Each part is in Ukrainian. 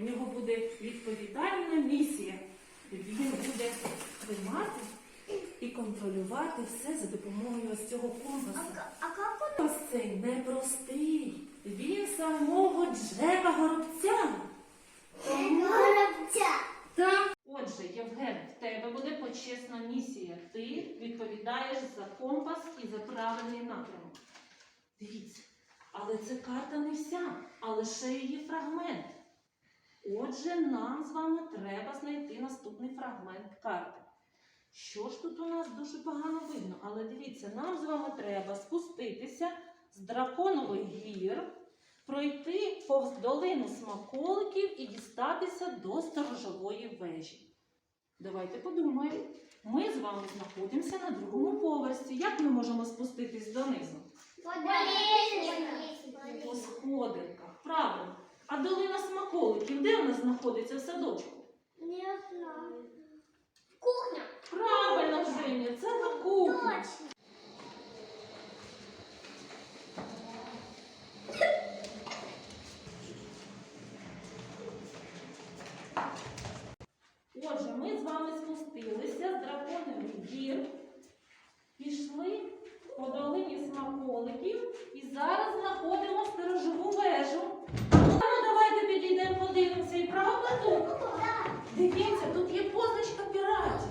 У нього буде відповідальна місія. Він буде тримати і контролювати все за допомогою ось цього компасу. Компас цей непростий. Він самого Джека Горобця. Так. Отже, Євген, в тебе буде почесна місія. Ти відповідаєш за компас і за правильний напрямок. Дивіться, але це карта не вся, а лише її фрагмент. Отже, нам з вами треба знайти наступний фрагмент карти. Що ж тут у нас дуже погано видно, але дивіться, нам з вами треба спуститися з драконових гір, пройти повз долину смаколиків і дістатися до сторожової вежі. Давайте подумаємо. Ми з вами знаходимося на другому поверсі. Як ми можемо спуститись донизу? По сходинках. Правильно. А долина смаколиків, де вона знаходиться в садочку? Кухня. Правильно, Женя, це на кухні. Отже, ми з вами спустилися з драконових гір, пішли по долині смаколиків і зараз знаходимо сторожову вежу. Ну, давайте підійдемо, подивимося і правда тут. Дивіться, тут є позначка піратів.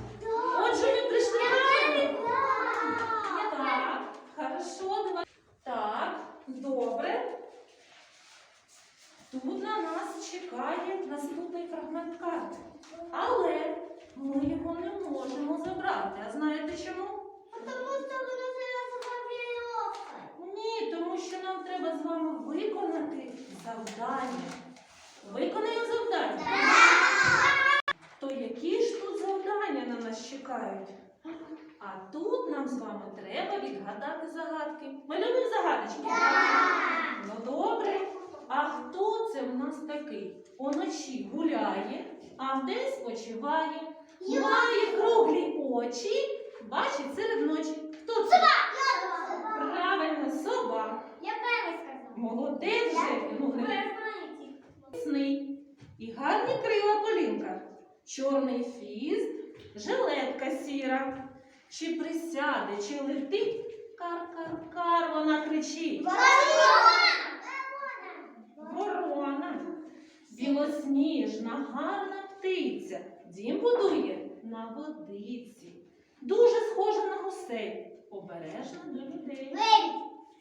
Отже, ми прийшли правильно. Так, хорошо, давай. Так, добре. Тут на нас чекає наступний фрагмент карти. Але ми його не можемо забрати. А знаєте чому? Ні, тому що нам треба з вами виконати завдання. Виконаємо завдання. То які ж тут завдання на нас чекають? А тут нам з вами треба відгадати загадки. Ми любимо загадочки? Ну добре. А хто це в нас такий? Уночі гуляє, а вдень спочиває, має круглі очі, бачить серед ночі. Хто це? Правильно, сова. Молодець же, ну Сний. І гарні крила полінка. Чорний фіст, жилетка сіра. Чи присяде, чи летить, кар-кар-кар, вона кричить. Ворона. Білосніжна, гарна птиця. Дім будує на водиці. Дуже схожа на гусей. Обережна до людей.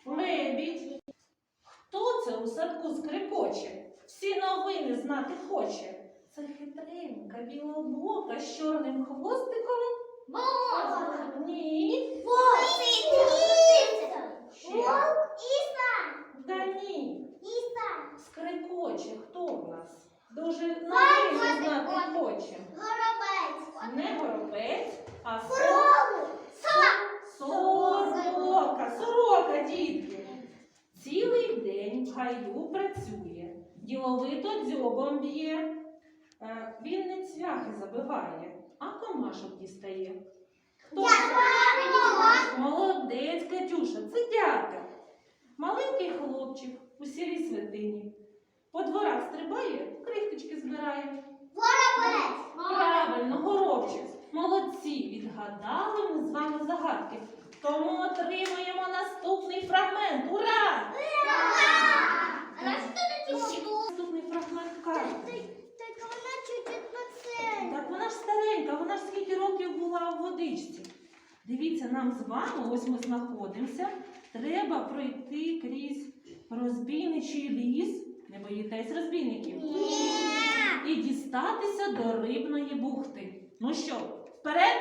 Лебідь. Хто це у садку скрипоче? Всі новини знати хоче. Це хитренька, білобока з чорним хвостиком. Ні. Ще. Та ні. Ліса. Скрикоче. Хто в нас? Дуже Ой, навіть знати ой. хоче. Горобець. Не а со- сорока. Сорока, дітки. Цілий день гаю працює, діловито дзьобом б'є. Е, Він не цвяхи забиває, а комашок дістає. Хто? Молодець, Катюша, це дятел. Маленький хлопчик у сірій святині. По дворах стрибає, крихточки збирає. Горобець. Правильно, горобчик. Молодці, відгадали ми з вами загадки. Тому отримуємо наступний фрагмент. Ура! А на що ти тягнув? Наступний фрагмент карти. Так вона чуть-чуть пацан. Так вона ж старенька, вона ж скільки років була у водичці. Дивіться, нам з вами, ось ми знаходимося. Треба пройти крізь розбійничий ліс. Не боїтесь розбійників? І дістатися до рибної бухти. Ну що, вперед?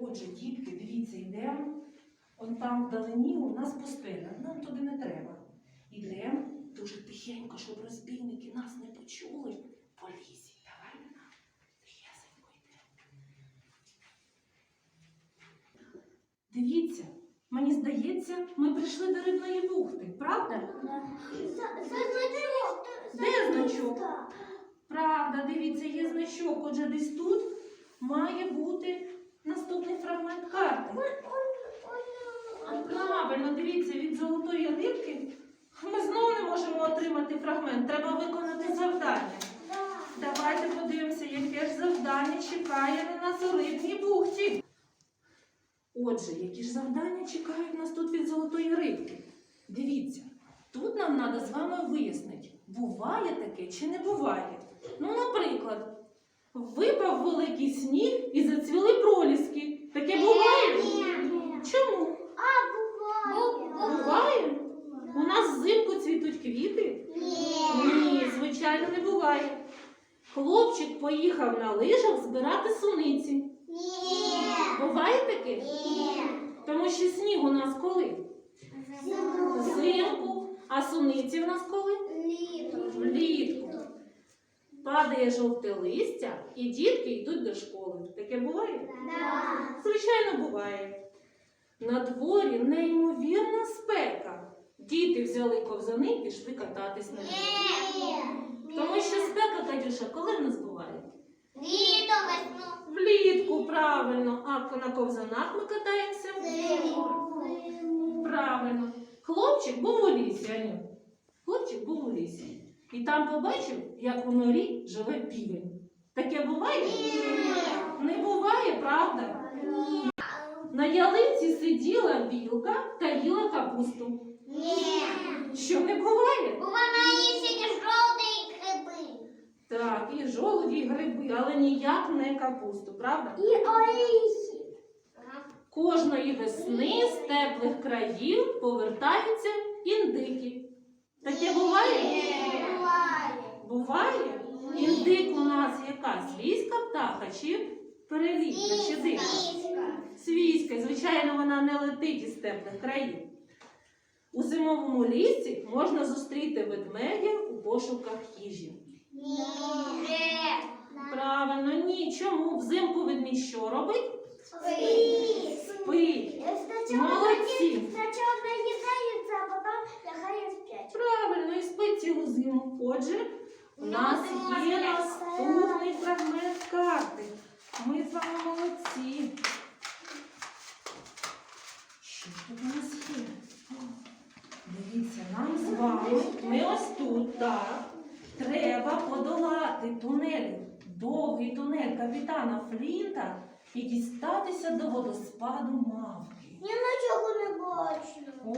Отже, дітки, дивіться, йдемо. Он там вдалині у нас пустеля. Нам туди не треба. Йдемо дуже тихенько, щоб розбійники нас не почули по лісі. Давайте нам тихесенько йдемо. Дивіться, мені здається, ми прийшли до рибної бухти, правда? Де значок? Правда, дивіться, є значок. Отже, десь тут має бути наступний фрагмент карти. Правильно, дивіться, від золотої рибки ми знову не можемо отримати фрагмент. Треба виконати завдання. Давайте подивимося, яке ж завдання чекає на нас у рибній бухті. Отже, які ж завдання чекають нас тут від золотої рибки? Дивіться, тут нам треба з вами вияснити, буває таке чи не буває. Ну, наприклад, випав великий сніг і зацвіли проліски. Таке буває? Чому? А, Буває? Буває? У нас взимку цвітуть квіти? Ні, звичайно, не буває. Хлопчик поїхав на лижах збирати суниці. Буває таке? Тому що сніг у нас коли? Взимку. А суниці в нас коли? Влітку. Падає жовте листя, і дітки йдуть до школи. Таке буває? Звичайно, буває. На дворі неймовірна спека. Діти взяли ковзани і пішли кататись на них. Тому що спека, Катюша, коли в нас буває? Влітку, правильно. А на ковзанах ми катаємося? Правильно. Хлопчик був у лісі, Аню. Хлопчик був у лісі. І там побачив, як у норі живе півень. Таке буває? Не буває, правда? На ялинці сиділа білка та їла капусту. Що не буває? Так, і жолуді, і гриби, але ніяк не капусту, правда? Кожної весни з теплих країв повертаються індики. Таке буває? Буває? Індик у нас яка? Свійська птаха чи перелітна, чи дика? Свійська, звичайно, вона не летить із теплих країв. У зимовому лісі можна зустріти ведмедя у пошуках їжі. Правильно, ні. Чому? Взимку ведмідь що робить? Спить. Молодці. А спять. Правильно, і спить цілу зиму. Отже, у нас є наступний фрагмент карти. Ми з вами молодці. Що ж тут у нас є? Дивіться, нам з вами, ми ось тут, так. Треба подолати тунель, довгий тунель капітана Флінта і дістатися до водоспаду мавки. Я не бачу.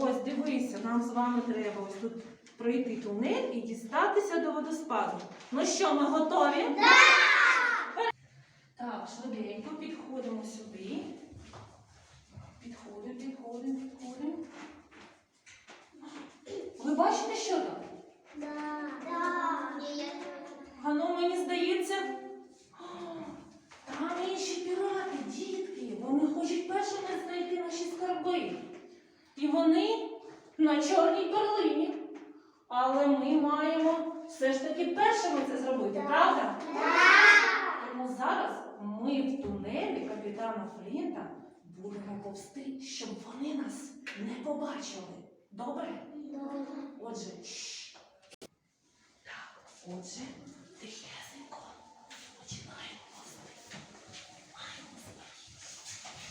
Ось дивися, нам з вами треба ось тут пройти тунель і дістатися до водоспаду. Ну що, ми готові? Так, швиденько підходимо сюди. Підходимо, підходимо, підходимо. Ви бачите, що там? Да. Да. Ано, мені здається, а, там інші пірати, дітки. Вони хочуть першими знайти наші скарби. І вони на чорній перлині. Але ми маємо все ж таки першими це зробити, правда? Тому зараз ми в тунелі капітана Флінта будемо повсти, щоб вони нас не побачили. Добре? Отже. Так, отже, тихесенько починаємо повсти. Маємо свої.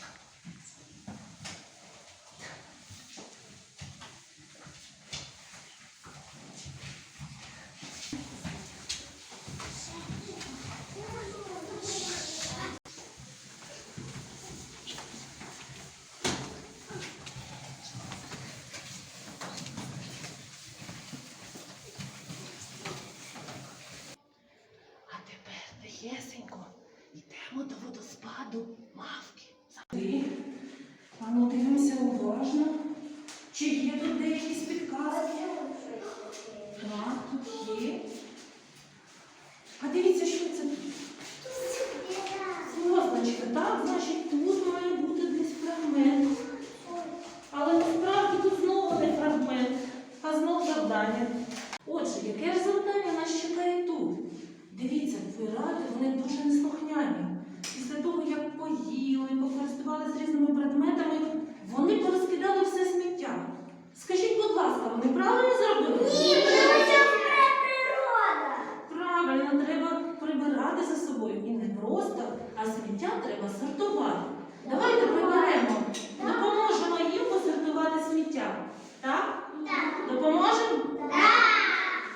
А тепер тихесенько йдемо до водоспаду мавки. Завжди. А ну дивимося уважно. Чи є тут де якісь підказки? Так, тут є. А дивіться, що це тут? Позначка, так? Значить, тут має бути десь фрагмент. Але насправді тут знову не фрагмент, а знову завдання. Отже, яке ж завдання нас чекає тут? Дивіться, пірати вони дуже неслухняні. Після того, як поїли, покористувалися різними предметами, вони порозкидали все сміття. Скажіть, будь тому що правильно природа. Правильно, треба прибирати за собою. І не просто, а сміття треба сортувати. Давайте приберемо. Допоможемо їм посортувати сміття. Так? Допоможемо?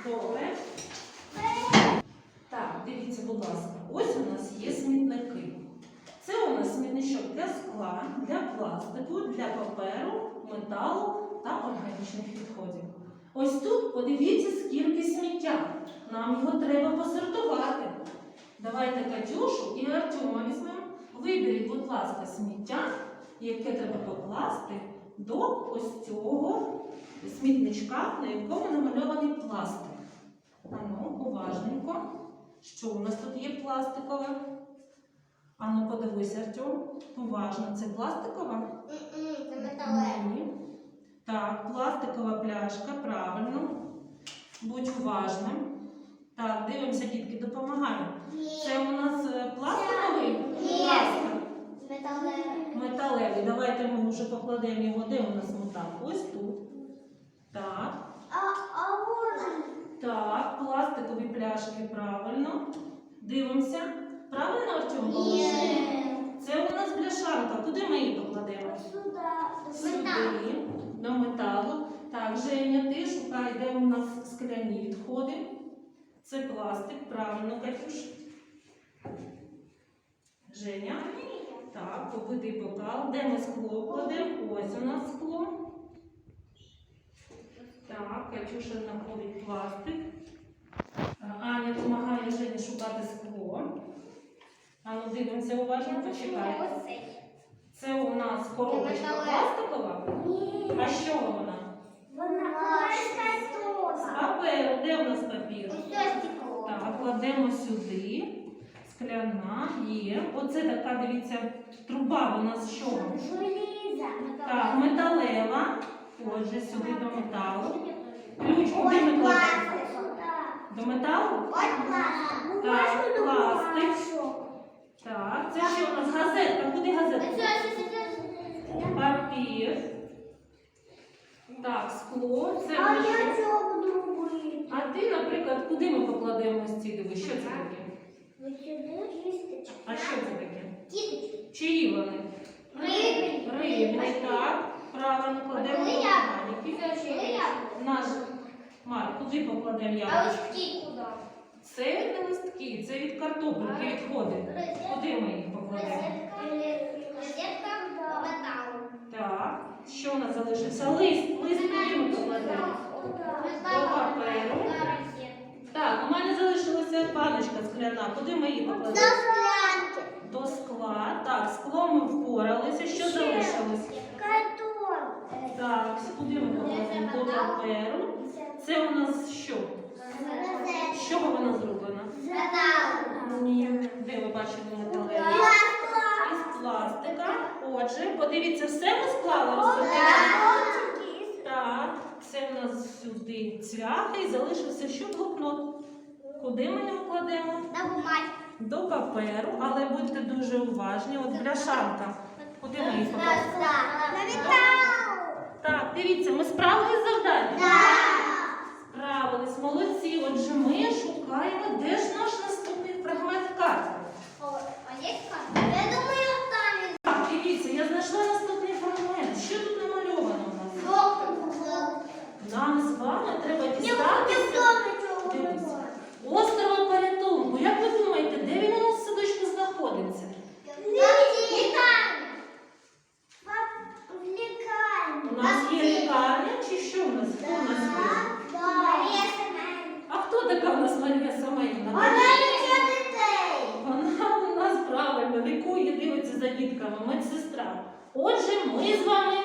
Добре. Так, дивіться, будь ласка, ось у нас є смітники. Це у нас смітничок для скла, для пластику, для паперу, металу та органічних відходів. Ось тут подивіться, скільки сміття. Нам його треба посортувати. Давайте Катюшу і Артема візьмемо. Виберіть, будь ласка, сміття, яке треба покласти до ось цього смітничка, на якому намальований пластик. Ану, уважненько. Що у нас тут є пластикове? Ану, подивися, Артем. Уважно, це пластикова? Ні. Так, пластикова пляшка, правильно. Будь уважним. Так, дивимося, дітки, допомагаємо. Це у нас е, пластиковий? Ні. Пластик. Металевий. Давайте ми вже покладемо його. Де у нас метал? Ось тут. Так. Так, пластикові пляшки, правильно. Дивимося. Правильно, Артем, положили? Це у нас бляшанка. Куди ми її покладемо? Сюди. Сюди, до металу. Так, Женя, ти шукай, де у нас скляні відходи. Це пластик, правильно, Катюш. Женя. Так, побитий бокал. Де ми скло кладемо? Ось у нас скло. Так, Катюша знаходить пластик. Аня допомагає Жені шукати скло. А ну дивимося уважно, почекай. Це у нас коробочка пластикова. А з чого вона? З паперу. Де у нас папір? Так, кладемо сюди. Скляна є. Оце така, дивіться, труба у нас з чого? Так, металева. Отже, сюди до металу. Ключ куди ми кладемо? До металу? Так, це що у нас газетка? Куди газетка? Папір. Так, скло. Це А ми я що буду робити? А ти, наприклад, куди ми покладемо ось? Що це таке? Ви сюди? А що це таке? Діточки. Чиї вони? Рибні. Рибні, так. Правильно кладемо Коли я- органіки. Наш Марк, куди покладемо А яблучко? ось куди? Це не листки, це від картопельки відходи. Куди ми їх покладемо? Так. Що у нас залишився? Лист. Лист куди ми покладемо? До паперу. Так, у мене залишилася баночка скляна. Куди ми її покладемо? склянки. До скла. Так, скло ми впоралися. Що залишилось? Так, куди ми покладемо? До паперу. Це у нас що? З чого вона зроблена? Ні. Де ви бачили металеві? Із пластика. Отже, подивіться, все ми склали розсортували? Так. це в нас сюди цвяхи і залишився що блокнот. Куди ми його кладемо? На бумаге. До паперу, але будьте дуже уважні. От бляшанка. Куди ми її покладемо? На. Так, дивіться, ми справились з завданням? Да. Справились, молодці. Отже, ми шукаємо, де ж наш наступний фрагмент карти. А є карта? Я думаю, там. Так, дивіться, я знайшла наступний фрагмент. Що тут намальовано у нас? Нам з вами треба дістатися Дивіться. острова порятунку. Як ви думаєте, де він у нас в садочку знаходиться? У нас є лікарня чи що у нас? Хто у нас є? А хто така у нас Марія Самейна? Вона у нас правильно лікує, дивиться за дітками, медсестра. Отже, ми з вами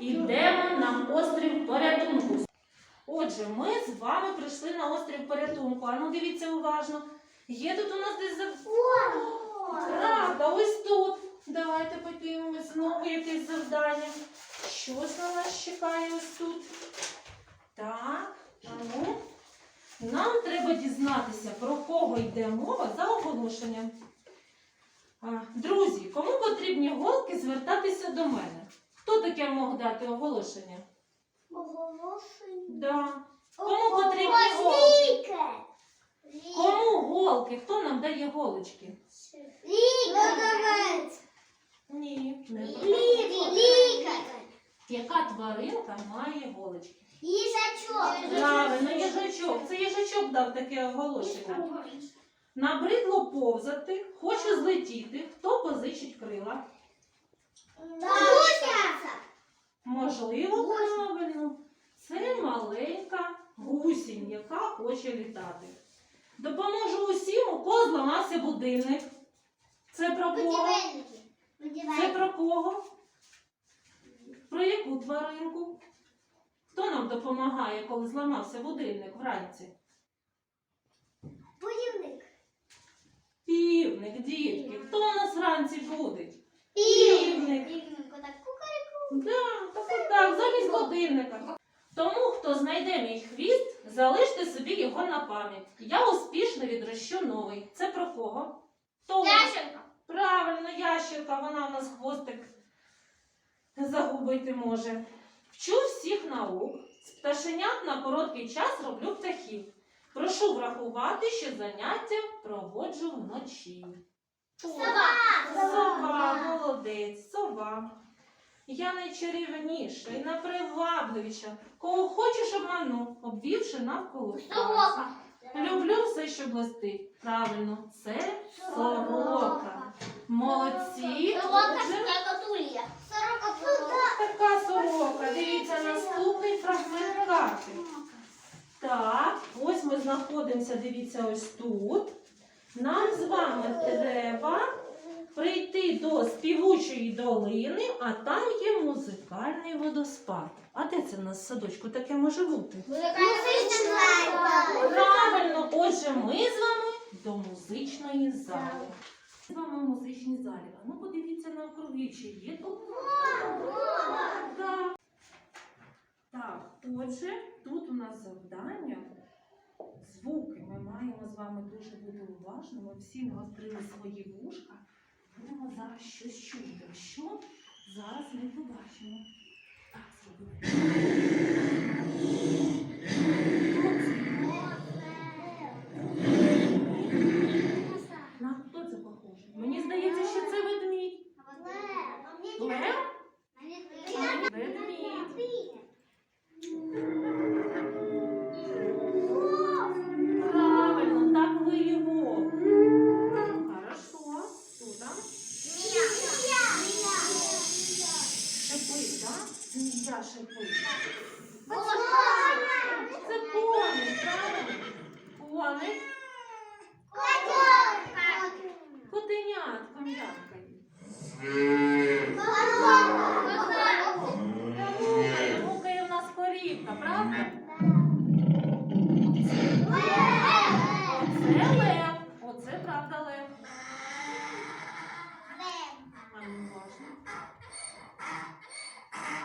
йдемо на острів порятунку. Отже, ми з вами прийшли на острів порятунку. А ну дивіться уважно. Є тут у нас десь за. Правда, ось тут. Давайте подивимось знову якесь завдання. Щось на нас чекає ось тут. Так, а ну. Нам треба дізнатися, про кого йде мова за оголошенням. Друзі, кому потрібні голки, звертатися до мене. Хто таке мог дати оголошення? Да. Кому потрібні голки? Кому голки? Хто нам дає голочки? Ні, не про- Яка тваринка має голочки? Правильно, їжачок. Це їжачок дав таке оголошення. Набридло повзати, хочу злетіти. Хто позичить крила? Можливо, правильно. Це маленька гусінь, яка хоче літати. Допоможу усім, у кого зламався будильник. Це про кого? Це про кого? Про яку тваринку? Хто нам допомагає, коли зламався будильник вранці? Півник, дітки. Хто у нас вранці буде? Півник. Да, так, от так, замість годинника. Тому, хто знайде мій хвіст, залиште собі його на пам'ять. Я успішно відрощу новий. Це про кого? Хто у? Правильно, ящерка, вона у нас хвостик загубити може. Вчу всіх наук. З пташенят на короткий час роблю птахів. Прошу врахувати, що заняття проводжу вночі. Сова, молодець, сова. Я найчарівніша і найпривабливіша. Кого хочеш обману, обвівши навколо пальця. Люблю все, що блистить. Правильно, це сорока. Молодці. Отже, Така сорока. Дивіться, наступний фрагмент карти. Так, ось ми знаходимося, дивіться, ось тут. Нам з вами треба прийти до співучої долини, а там є музикальний водоспад. А де це в нас в садочку таке може бути? Правильно, отже, ми з вами до музичної зали. З вами в музичній залі. А ну подивіться навкруги, чи є тут. Отже, тут у нас завдання. Звуки. Ми маємо з вами дуже бути уважними. Всі навострили свої вушка. Будемо зараз щось чути. Що зараз ми побачимо. Так. На хто це похоже? Мені здається, що це ведмідь. Лев? Ведмідь. Так? Змія шипи. Це коник, правильно? Коник. Котенятко м'якає. Мукає, мукає в нас корівка, правда? Оце лев. Оце правда лев. А ну важно.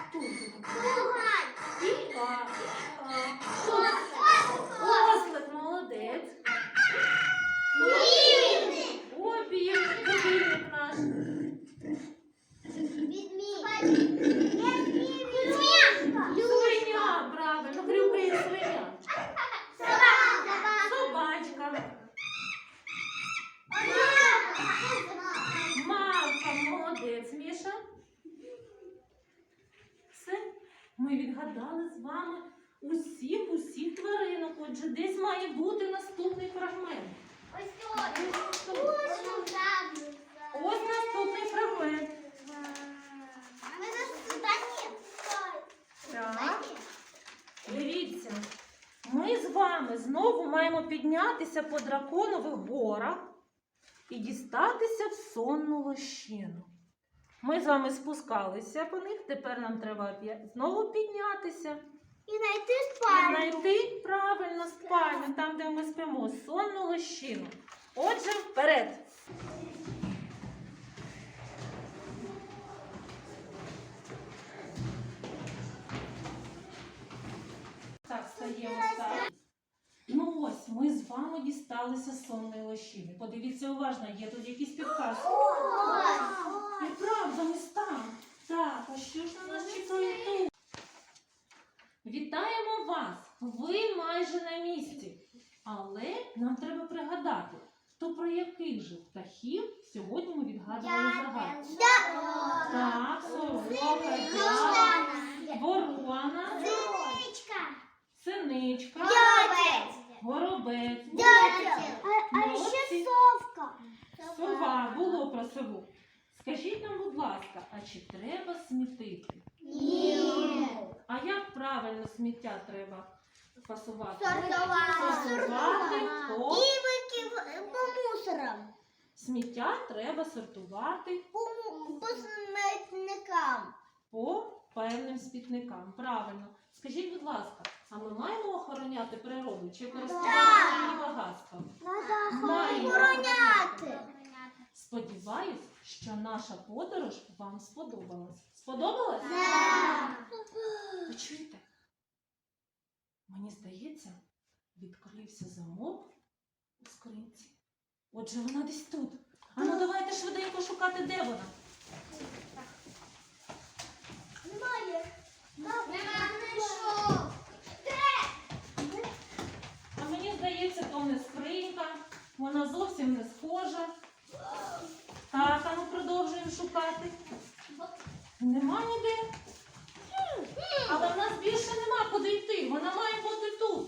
Хто це такий? Іван. буде наступний фрагмент? Ось тут. Ось тут. Ось наступний фрагмент. Ми за здані. Так. Дивіться, ми з вами знову маємо піднятися по драконових горах і дістатися в сонну лощину. Ми з вами спускалися по них, тепер нам треба знову піднятися І знайти і знайти правильно спальню, там, де ми спимо, сонну лощину. Отже, вперед! Так, стаємо так. Ну ось, ми з вами дісталися сонної лощини. Подивіться уважно, є тут якісь підказки. І правда, ми там. Так, а що ж на нас чекає тут? Вітаємо вас! Ви майже на місці. Але нам треба пригадати, то про яких же птахів сьогодні ми відгадували загадку. Так, сорока, ворона, Синичка. Синичка, Дятел. горобець, А, а Молодці. ще совка. сова. Було про сову. Скажіть нам, будь ласка, а чи треба смітити? Ні. А як правильно сміття треба фасувати? Сортувати. Сортувати по І викив по мусорам. сміття треба сортувати По, му- по смітникам. по певним смітникам. Правильно. Скажіть, будь ласка, а ми маємо охороняти природу чи користуватися її багатством? Маємо охороняти. Сподіваюсь, що наша подорож вам сподобалась. Сподобалась? Ви чуєте? Мені здається, відкрився замок у скринці. Отже, вона десь тут. А ну давайте швиденько шукати, де вона. Немає. Нема знайшов. А мені здається, то не скринька, вона зовсім не схожа. Так, а ми продовжуємо шукати. Нема ніде. Але в нас більше нема куди йти. Вона має бути тут.